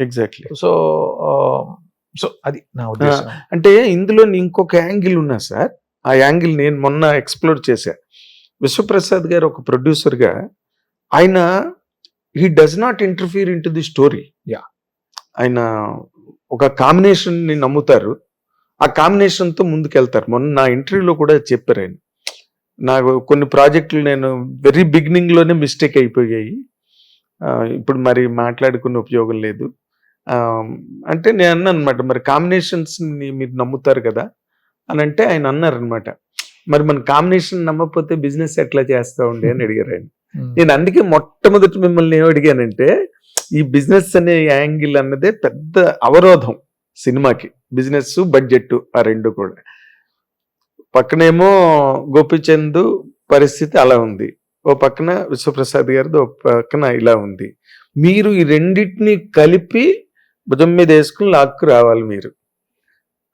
Exactly so so అది నా ఉద్దేశం. అంటే ఇందులో ఇంకొక యాంగిల్ ఉన్నా సార్ ఆ యాంగిల్ నేను మొన్న ఎక్స్ప్లోర్ చేశా. విశ్వప్రసాద్ గారు ఒక ప్రొడ్యూసర్గా ఆయన he does not interfere in to the story Yeah. ఆయన ఒక కాంబినేషన్ని నమ్ముతారు. ఆ కాంబినేషన్తో ముందుకెళ్తారు. మొన్న నా ఇంటర్వ్యూలో కూడా చెప్పారు ఆయన. నాకు కొన్ని ప్రాజెక్టులు నేను వెరీ బిగినింగ్లోనే మిస్టేక్ అయిపోయాయి ఇప్పుడు మరి మాట్లాడుకునే ఉపయోగం లేదు. అంటే నేను అన్నాను అనమాట మరి కాంబినేషన్స్ని మీరు నమ్ముతారు కదా అని అంటే ఆయన అన్నారు అనమాట మరి మన కాంబినేషన్ నమ్మకపోతే బిజినెస్ ఎట్లా చేస్తా ఉండే అని అడిగారు ఆయన. నేను అందుకే మొట్టమొదటి మిమ్మల్ని ఏం అడిగానంటే ఈ బిజినెస్ అనే యాంగిల్ అన్నదే పెద్ద అవరోధం సినిమాకి. బిజినెస్ బడ్జెట్ ఆ రెండు కూడా. పక్కనేమో గోపిచంద్ పరిస్థితి అలా ఉంది. ఓ పక్కన విశ్వప్రసాద్ గారిది ఓ పక్కన ఇలా ఉంది. మీరు ఈ రెండింటిని కలిపి భుజం మీద వేసుకుని లాక్కు రావాలి మీరు.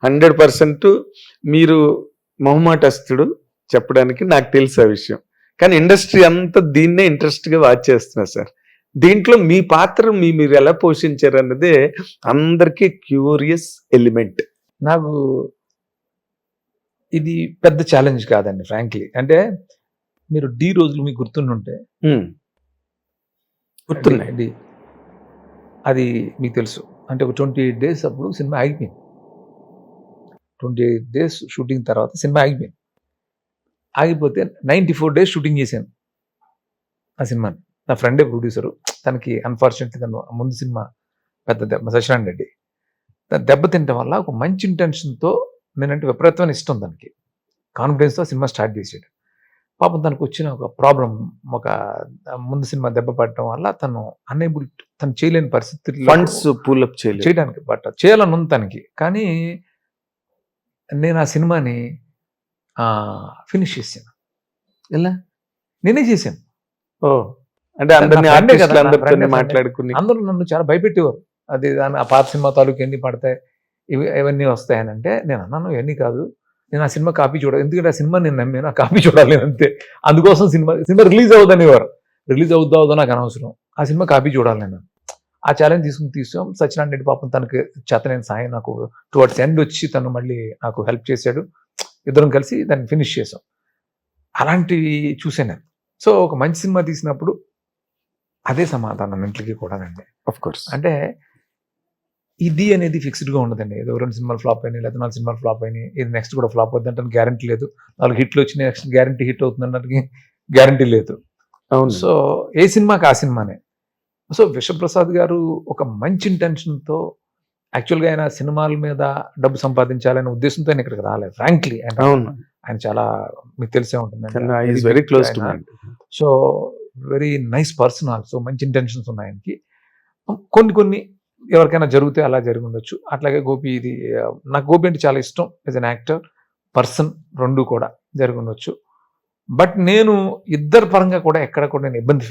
హండ్రెడ్ పర్సెంట్ మీరు మొహమాటస్తుడు చెప్పడానికి నాకు తెలుసు ఆ విషయం. కానీ ఇండస్ట్రీ అంతా దీన్నే ఇంట్రెస్ట్గా వాచ్ చేస్తున్నా సార్. దీంట్లో మీ పాత్ర మీ మీరు ఎలా పోషించారు అన్నదే అందరికీ క్యూరియస్ ఎలిమెంట్. నాకు ఇది పెద్ద ఛాలెంజ్ కాదండి ఫ్రాంక్లీ. అంటే మీరు డి రోజులు మీకు గుర్తుండుంటే గుర్తున్నాయి. అది మీకు తెలుసు. అంటే ఒక ట్వంటీ ఎయిట్ డేస్ అప్పుడు సినిమా ఆగిపోయింది. ట్వంటీ ఎయిట్ డేస్ షూటింగ్ తర్వాత సినిమా ఆగిపోయింది. ఆగిపోతే నైంటీ ఫోర్ డేస్ షూటింగ్ చేశాను. ఆ సినిమాని. నా ఫ్రెండే ప్రొడ్యూసరు. తనకి అన్ఫార్చునేట్లీ తను ముందు సినిమా పెద్ద దెబ్బ సశాన్ రెడ్డి. తను దెబ్బ తినటం వల్ల ఒక మంచి ఇంటెన్షన్తో నేనంటే విపరీతమైన ఇష్టం దానికి కాన్ఫిడెన్స్తో సినిమా స్టార్ట్ చేసాడు పాపం తనకు వచ్చిన ఒక ప్రాబ్లం ఒక ముందు సినిమా దెబ్బ పడటం వల్ల తను అన్ఏబుల్ తను చేయలేని పరిస్థితి ఫండ్స్ పూలప్ చేయలేదు. చేయడానికి బట్ చేయాలని ఉంది తనకి. కానీ నేను ఆ సినిమాని ఫినిష్ చేశాను. ఎలా? నేనే చేశాను. ఓ అంటే అందరిని. మాట్లాడుకుని. అందరూ నన్ను చాలా భయపెట్టేవారు. అది దాని ఆ పాత సినిమా తాలూకు ఎన్ని పడతాయి ఇవి ఇవన్నీ వస్తాయని అంటే నేను అన్నాను ఇవన్నీ కాదు. నేను ఆ సినిమా కాపీ చూడాలి ఎందుకంటే ఆ సినిమా నేను నమ్మాను ఆ కాపీ చూడాలి నేను అంతే. అందుకోసం సినిమా సినిమా రిలీజ్ అవుదనేవారు రిలీజ్ అవుద్దా అవుదో నాకు అనవసరం. ఆ సినిమా కాపీ చూడాలి నేను. ఆ ఛాలెంజ్ తీసుకుని తీసాం. సత్యనారాయణ రెడ్డి పాపం తనకి చేతనైన సాయం నాకు టువర్డ్స్ ఎండ్ వచ్చి తను మళ్ళీ నాకు హెల్ప్ చేశాడు. ఇద్దరం కలిసి దాన్ని ఫినిష్ చేసాం. అలాంటివి చూసాను నేను. సో ఒక మంచి సినిమా తీసినప్పుడు అదే సమాధానం ఇంట్లోకి కూడానండి ఆఫ్ కోర్స్ అంటే ఇది అనేది ఫిక్స్డ్గా ఉండదండి. ఏదో రెండు సినిమాలు ఫ్లాప్ అయినాయి లేదా నాలుగు సినిమాలు ఫ్లాప్ అయినాయి ఇది నెక్స్ట్ కూడా ఫ్లాప్ అవుతుంది అంటే గ్యారంటీ లేదు. నాలుగు హిట్లు వచ్చి నెక్స్ట్ గ్యారంటీ హిట్ అవుతుంది అనడానికి గ్యారంటీ లేదు. అవును. సో ఏ సినిమాకి ఆ సినిమానే. సో విశ్వప్రసాద్ గారు ఒక మంచి ఇంటెన్షన్తో యాక్చువల్గా ఆయన సినిమాల మీద డబ్బు సంపాదించాలనే ఉద్దేశంతో ఆయన ఇక్కడికి రాలేదు ఫ్రాంక్లీ అవును. ఆయన చాలా మీకు తెలిసే ఉంటుంది. Very close to. So very nice person also మంచి ఇంటెన్షన్స్ ఉన్నాయి ఆయనకి. కొన్ని కొన్ని ఎవరికైనా జరిగితే అలా జరిగి ఉండొచ్చు. అట్లాగే గోపి ఇది నాకు గోపి అంటే చాలా ఇష్టం. యాజ్ అన్ యాక్టర్ పర్సన్ రెండు కూడా జరిగి ఉండొచ్చు. బట్ నేను ఇద్దరు పరంగా కూడా ఎక్కడ కూడా నేను ఇబ్బంది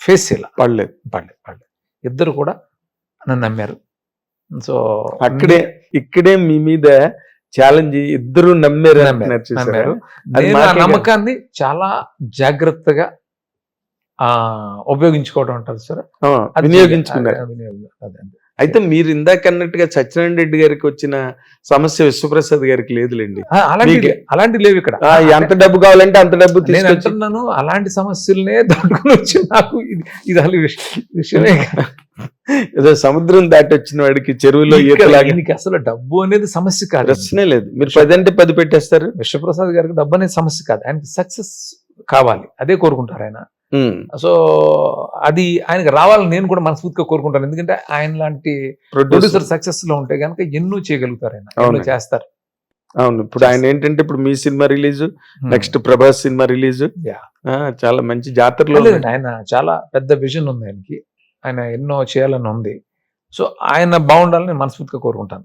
ఫేస్ చేయాల. పడలేదు. పడలేదు పడలేదు. ఇద్దరు కూడా నన్ను నమ్మారు. సో అక్కడే ఇక్కడే మీ మీద ఛాలెంజ్ ఇద్దరు నమ్మారు నమ్మారు, నమ్మకాన్ని చాలా జాగ్రత్తగా ఆ ఉపయోగించుకోవడం అంటారు సార్. వినియోగించుకున్నారు. అయితే మీరు ఇందాక అన్నట్టుగా సత్యనారాయణ రెడ్డి గారికి వచ్చిన సమస్య విశ్వప్రసాద్ గారికి లేదులేండి. అలాంటి అలాంటి లేవు ఇక్కడ. ఎంత డబ్బు కావాలంటే అంత డబ్బు నేను అంటున్నాను అలాంటి సమస్యలనే దాటుకుని వచ్చి నాకు ఇది అసలు విష- విషయమే. ఏదో సముద్రం దాటి వచ్చిన వాడికి చెరువులో ఈయనకి అసలు డబ్బు అనేది సమస్య కాదు. ప్రశ్నే లేదు. మీరు పది అంటే పది పెట్టేస్తారు? విశ్వప్రసాద్ గారికి డబ్బు అనేది సమస్య కాదు. ఆయనకి సక్సెస్ కావాలి. అదే కోరుకుంటారు ఆయన. సో అది ఆయనకి రావాలని నేను కూడా మనస్ఫూర్తిగా కోరుకుంటాను. ఎందుకంటే ఆయన లాంటి ప్రొడ్యూసర్ సక్సెస్లో ఉంటే కనుక ఎన్నో చేయగలుగుతారు ఆయన. చేస్తారు. అవును. ఇప్పుడు ఆయన ఏంటంటే ఇప్పుడు మీ cinema release Hmm. Next Prabhas cinema release. చాలా మంచి జాతరలో ఆయన చాలా పెద్ద విజన్ ఉంది ఆయనకి. ఆయన ఎన్నో చేయాలని ఉంది. సో ఆయన బాగుండాలని నేను మనస్ఫూర్తిగా కోరుకుంటాను.